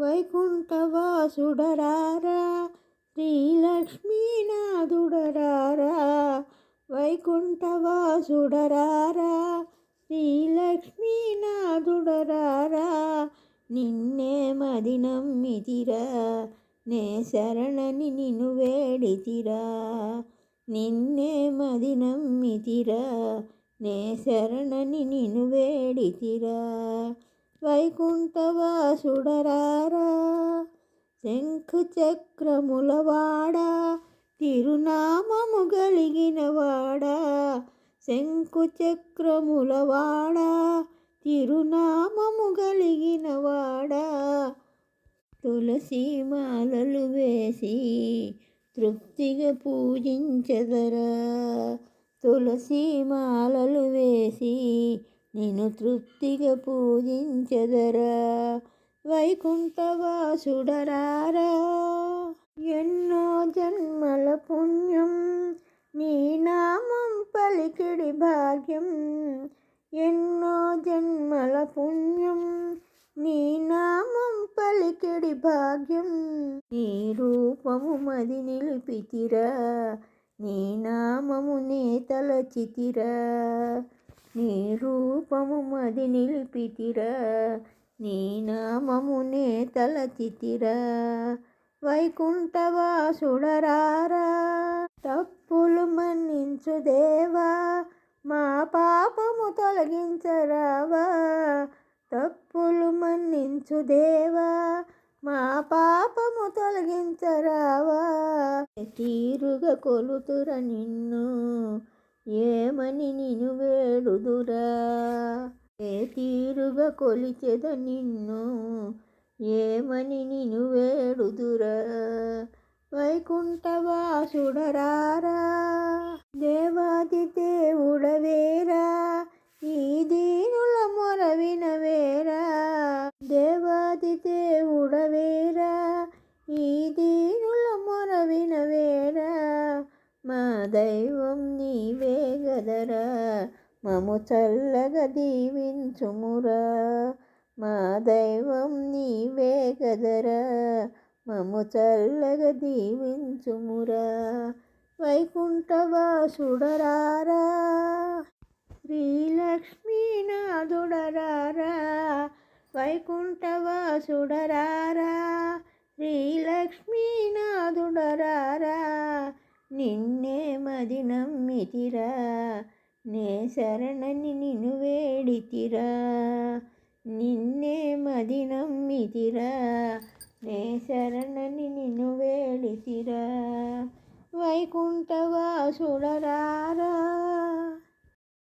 వైకుంఠవాసుడరారా శ్రీలక్ష్మీనాథుడరారా వైకుంఠవాసుడరారా శ్రీలక్ష్మీనాథుడరారా నిన్నే మదినం నమ్మితిరా నే శరణని నిన్ను వేడితిరా నిన్నే మదినం నమ్మితిరా నే శరణని నిన్ను వేడితిరా. వైకుంఠవాసుడరారా శంఖు చక్రములవాడా తిరునామము గలిగినవాడా శంకు చక్రములవాడా తిరునామము గలిగినవాడా తులసి మాలలు వేసి తృప్తిగా పూజించదరా తులసి మాలలు వేసి నేను తృప్తిగా పూజించదరా. వైకుంఠవాసుడరారా. ఎన్నో జన్మల పుణ్యం నీ నామం పలికిడి భాగ్యం. ఎన్నో జన్మల పుణ్యం నీ నామం పలికిడి భాగ్యం. నీ రూపము మది నిలిపితిరా నీ నామము నే తలచితిరా. నీ రూపము మది నిలిపితిరా నీ నామమునే తలచితిరా. వైకుంఠవాసుడరారా తప్పులు మన్నించు దేవా మా పాపము తొలగించరావా. తప్పులు మన్నించు దేవా మా పాపము తొలగించరావా. తీరుగా కొలుతుర నిన్ను ఏమని నిను వేడుదురా? ఏ తీరుగా కొలిచెద నిన్ను? ఏమని నిను వేడుదురా? వైకుంఠవాసుడరారా దేవాది దేవుడవేరా ఈ దీనుల మొరవిన వేరా? దేవాది దేవుడవేరా ఈ దీనుల మొరవిన వేరా? మా దైవం నీ మము చల్లగా దీవించుమురా. మా దైవం నీవే గదరా. మము చల్లగా దీవించుమురా. వైకుంఠవాసుడరారా. శ్రీలక్ష్మీనాథుడరారా. వైకుంఠవాసుడరారా. శ్రీలక్ష్మీనాథుడరారా. నిన్నే మది నమ్మితిరా. నే శరణని నిన్ను వేడితిరా. నిన్నే మది నమ్మితిరా. నే శరణని నిన్ను వేడితిరా. వైకుంఠవాసుడరారా